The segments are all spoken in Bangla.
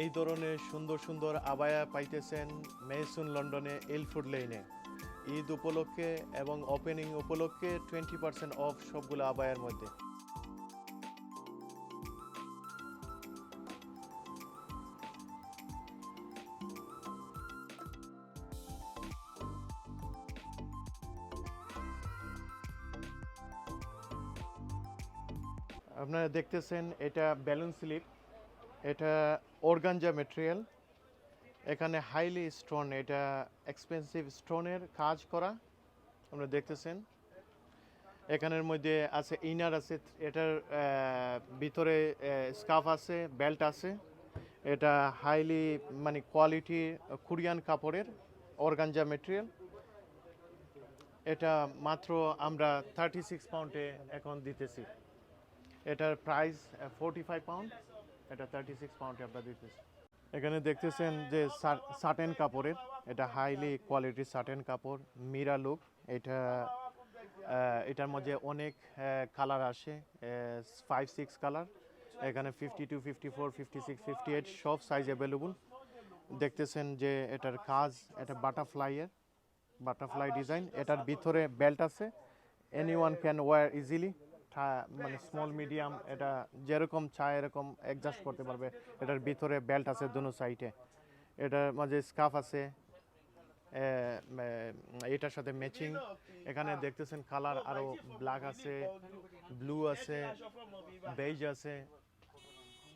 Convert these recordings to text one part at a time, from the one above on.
এই ধরনের সুন্দর সুন্দর আবায়া পাইতেছেন মেসুন লন্ডনে এলফুড লেনে ঈদ উপলক্ষে এবং ওপেনিং উপলক্ষে টোয়েন্টি পার্সেন্ট অফ সবগুলো আবায়ার মধ্যে। আপনারা দেখতেছেন এটা ব্যালুন স্লিপ। এটা অর্গানজা মেটেরিয়াল, এখানে হাইলি স্টোন এটা এক্সপেন্সিভ স্টোনের কাজ করা আপনারা দেখতেছেন। এখানের মধ্যে আছে ইনার আছে, এটার ভিতরে স্কাফ আছে বেল্ট আছে। এটা হাইলি মানে কোয়ালিটি কোরিয়ান কাপড়ের অর্গানজা মেটেরিয়াল। এটা মাত্র আমরা থার্টি সিক্স পাউন্ডে এখন দিতেছি। এটার প্রাইস ফোরটি ফাইভ পাউন্ড এটা থার্টি সিক্স পাউন্ডে আমরা দিতেছি। এখানে দেখতেছেন যে সাটেন কাপড়ের, এটা হাইলি কোয়ালিটির সাটেন কাপড়, মিরা লুক এটা এটার মধ্যে অনেক কালার আসে ফাইভ সিক্স কালার এখানে fifty two fifty four fifty six fifty eight সব সাইজ অ্যাভেলেবল দেখতেছেন যে এটার কাজ, এটা বাটারফ্লাইয়ের বাটারফ্লাই ডিজাইন এটার ভিতরে বেল্ট আছে any one can wear easily মানে স্মল মিডিয়াম এটা যেরকম চায় এরকম অ্যাডজাস্ট করতে পারবে। এটার ভিতরে বেল্ট আছে দুনো সাইডে এটার মাঝে স্কাফ আছে। এটার সাথে ম্যাচিং এখানে দেখতেছেন কালার আরও ব্ল্যাক আছে ব্লু আছে বেজ আছে।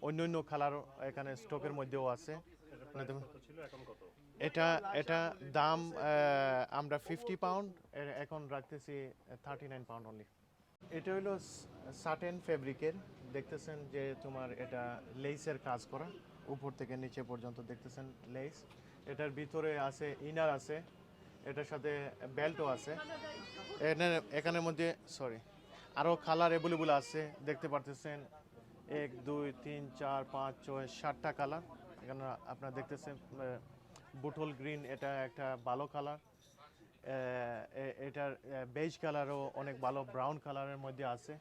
অন্য অন্য কালার এখানে স্টকের মধ্যেও আছে। এটা এটা দাম আমরা ফিফটি পাউন্ড এখন রাখতেছি থার্টি নাইন পাউন্ড অনলি এটা হলো সাটেন ফেব্রিকের দেখতেছেন যে তোমার এটা লেসের কাজ করা। উপর থেকে নিচে পর্যন্ত দেখতেছেন লেস এটার ভিতরে আছে ইনার আছে। এটার সাথে বেল্টও আছে। এখানে এখানের মধ্যে সরি আরও কালার অ্যাভেলেবল আছে। দেখতে পারতেছেন, এক, দুই, তিন, চার, পাঁচ, ছয়, সাতটা কালার এখানে আপনারা দেখতেছেন বুটল গ্রিন এটা একটা ভালো কালার এটার বেজ কালারও অনেক ভালো ব্রাউন কালারের মধ্যে আছে।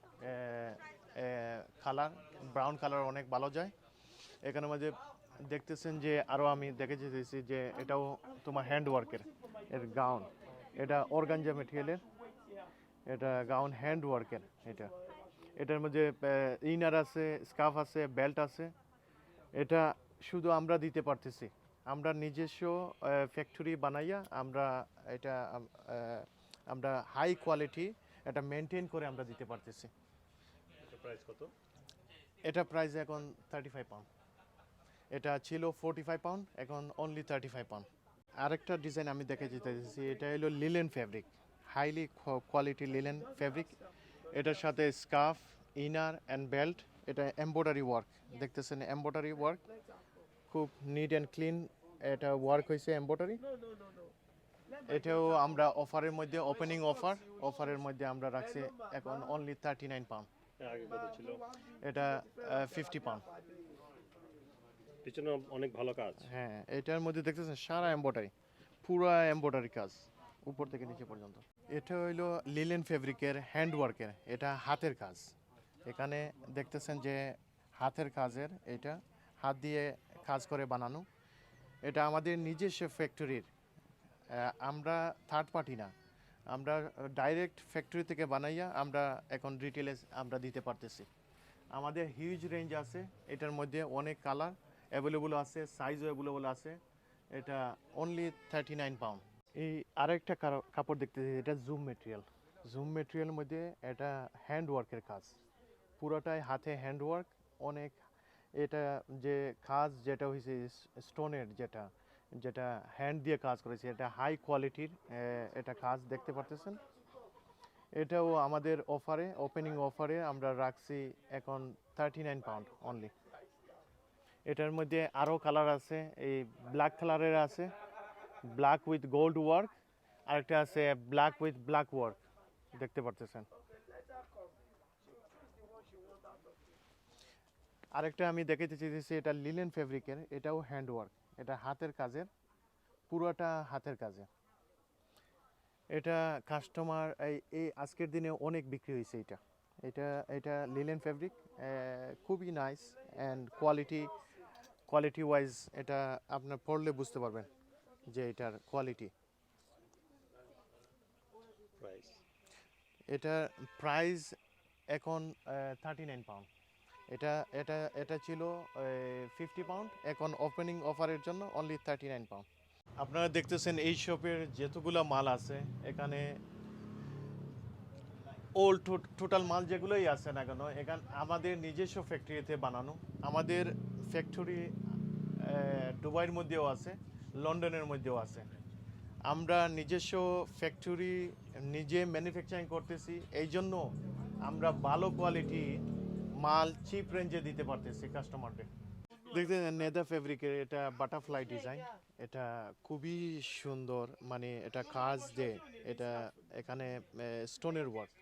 কালার ব্রাউন কালার অনেক ভালো যায়। এখানের মধ্যে দেখতেছেন যে আরও আমি দেখে যেতেছি যে এটাও তোমার হ্যান্ড ওয়ার্কের এর গাউন এটা অর্গানজা মেটেরিয়ালের এটা গাউন হ্যান্ড ওয়ার্কের এটা। এটার মধ্যে ইনার আছে স্কার্ফ আছে বেল্ট আছে। এটা শুধু আমরা দিতে পারতেছি। আমরা নিজস্ব ফ্যাক্টরি বানাইয়া আমরা এটা আমরা হাই কোয়ালিটি এটা মেনটেন করে আমরা দিতে পারতেছি। প্রাইস কত? এটা প্রাইস এখন থার্টি ফাইভ পাউন্ড এটা ছিল ফোরটি ফাইভ পাউন্ড এখন অনলি থার্টি ফাইভ পাউন্ড আরেকটা ডিজাইন আমি দেখে যেতেছি এটা হলো linen fabric highly quality linen fabric এটার সাথে স্কার্ফ ইনার অ্যান্ড বেল্ট এটা এম্ব্রয়ডারি ওয়ার্ক দেখতেছেন এম্ব্রয়ডারি ওয়ার্ক খুব নিট অ্যান্ড ক্লিন এটা ওয়ার্ক হয়েছে এম্ব্রয়ডারি এটাও আমরা অফারের মধ্যে ওপেনিং অফার অফারের মধ্যে আমরা রাখছি এখন অনলি থার্টি নাইন পাউন্ড ছিল। এটা ফিফটি পাউন্ড পিছনে অনেক ভালো কাজ। হ্যাঁ এটার মধ্যে দেখতেছেন সারা এম্ব্রয়ডারি পুরো এম্ব্রয়ডারি কাজ উপর থেকে নিচে পর্যন্ত। এটা হইল লিলেন ফেব্রিকের হ্যান্ড ওয়ার্কের এটা হাতের কাজ। এখানে দেখতেছেন যে হাতের কাজের এটা হাত দিয়ে কাজ করে বানানো। এটা আমাদের নিজস্ব ফ্যাক্টরির আমরা থার্ড পার্টি না। আমরা ডাইরেক্ট ফ্যাক্টরি থেকে বানাইয়া আমরা এখন রিটেলে আমরা দিতে পারতেছি। আমাদের হিউজ রেঞ্জ আছে, এটার মধ্যে অনেক কালার অ্যাভেলেবল আছে সাইজও অ্যাভেলেবল আছে। এটা অনলি থার্টি নাইন পাউন্ড এই আরেকটা কাপড় দেখতেছি, এটা জুম মেটেরিয়াল জুম মেটেরিয়ালের মধ্যে এটা হ্যান্ড ওয়ার্কের কাজ। পুরোটাই হাতে হ্যান্ড ওয়ার্ক অনেক এটা যে কাজ যেটা হয়েছে স্টোনের যেটা যেটা হ্যান্ড দিয়ে কাজ করেছে, এটা হাই কোয়ালিটির এটা কাজ দেখতে পারতেছেন। এটাও আমাদের অফারে ওপেনিং অফারে আমরা রাখছি এখন থার্টি নাইন পাউন্ড অনলি এটার মধ্যে আরও কালার আছে, এই ব্ল্যাক কালারের আছে ব্ল্যাক উইথ গোল্ড ওয়ার্ক আরেকটা আছে ব্ল্যাক উইথ ব্ল্যাক ওয়ার্ক দেখতে পারতেছেন। আরেকটা আমি দেখাতে চাইতেছি এটা লিলেন ফেব্রিকের এটাও হ্যান্ড ওয়ার্ক এটা হাতের কাজের পুরোটা হাতের কাজের। এটা কাস্টমার এই এই আজকের দিনে অনেক বিক্রি হয়েছে এটা। এটা এটা লিলেন ফেব্রিক খুবই nice and quality quality wise এটা আপনার পড়লে বুঝতে পারবেন যে এটার কোয়ালিটি প্রাইস এটা প্রাইস এখন থার্টি নাইন পাউন্ড এটা এটা এটা ছিল ফিফটি পাউন্ড এখন ওপেনিং অফারের জন্য অনলি থার্টি নাইন পাউন্ড আপনারা দেখতেছেন এই শপের যেতগুলো মাল আছে, এখানে ওল্ড টোটাল মাল যেগুলোই আছে না কেন, এখান, আমাদের নিজস্ব ফ্যাক্টরিতে বানানো। আমাদের ফ্যাক্টরি দুবাইয়ের মধ্যেও আছে, লন্ডনের মধ্যেও আছে। আমরা নিজস্ব ফ্যাক্টরি নিজে ম্যানুফ্যাকচারিং করতেছি এই জন্য আমরা ভালো কোয়ালিটি মাল চিপ রেঞ্জে দিতে পারতেছি কাস্টমারদের দেখতে নেদা ফেব্রিকের এটা বাটারফ্লাই ডিজাইন এটা খুবই সুন্দর মানে এটা কাজ দে এটা এখানে স্টোনের ওয়ার্ক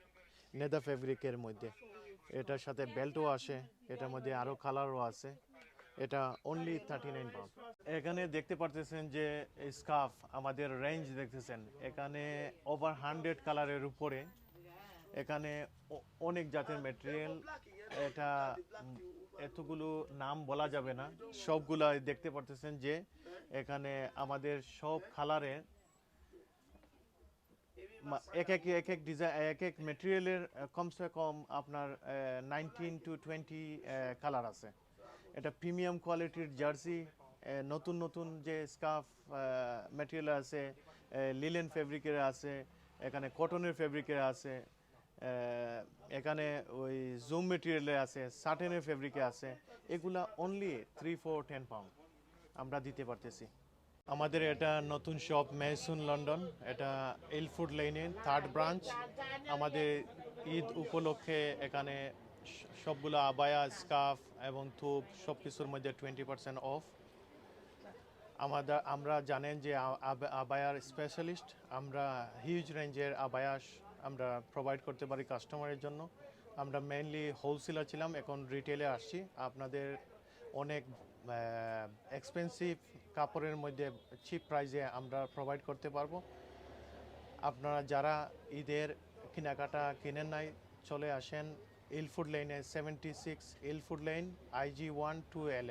নেদা ফেব্রিকের মধ্যে। এটার সাথে বেল্টও আসে, এটার মধ্যে আরও কালারও আছে। এটা অনলি থার্টি নাইন পাউন্ড এখানে দেখতে পারতেছেন যে স্কার্ফ আমাদের রেঞ্জ দেখতেছেন। এখানে ওভার হান্ড্রেড কালারের উপরে। এখানে অনেক জাতের মেটেরিয়াল এটা এতগুলো নাম বলা যাবে না। সবগুলা দেখতে পারতেছেন যে এখানে আমাদের সব কালারের এক এক এক এক ডিজাইন এক এক মেটেরিয়ালের কমসে কম আপনার নাইনটিন টু টোয়েন্টি কালার আছে। এটা প্রিমিয়াম কোয়ালিটির জার্সি নতুন নতুন যে স্কার্ফ মেটেরিয়াল আছে লিলেন ফেব্রিকের আছে, এখানে কটনের ফেব্রিকের আছে এখানে ওই জুম মেটেরিয়ালে আছে সাটেনের ফেব্রিকে আছে, এগুলা only three four ten pound আমরা দিতে পারতেছি। আমাদের এটা নতুন শপ মেসুন লন্ডন এটা এলফুড লাইনে থার্ড ব্রাঞ্চ আমাদের ঈদ উপলক্ষে এখানে সবগুলো আবায়া স্কার্ফ এবং থুপ সব কিছুর মধ্যে টোয়েন্টি পার্সেন্ট অফ আমাদের, আমরা জানেন যে আবায়ার স্পেশালিস্ট আমরা হিউজ রেঞ্জের আবায়াস আমরা প্রোভাইড করতে পারি কাস্টমারের জন্য। আমরা মেইনলি হোলসেলার ছিলাম, এখন রিটেলে আসছি। আপনাদের অনেক এক্সপেন্সিভ কাপড়ের মধ্যে চিপ প্রাইসে আমরা প্রোভাইড করতে পারব। আপনারা যারা ঈদের কেনাকাটা কিনেন নাই, চলে আসেন ইলফুড লাইনে seventy six Ilford line IG one two L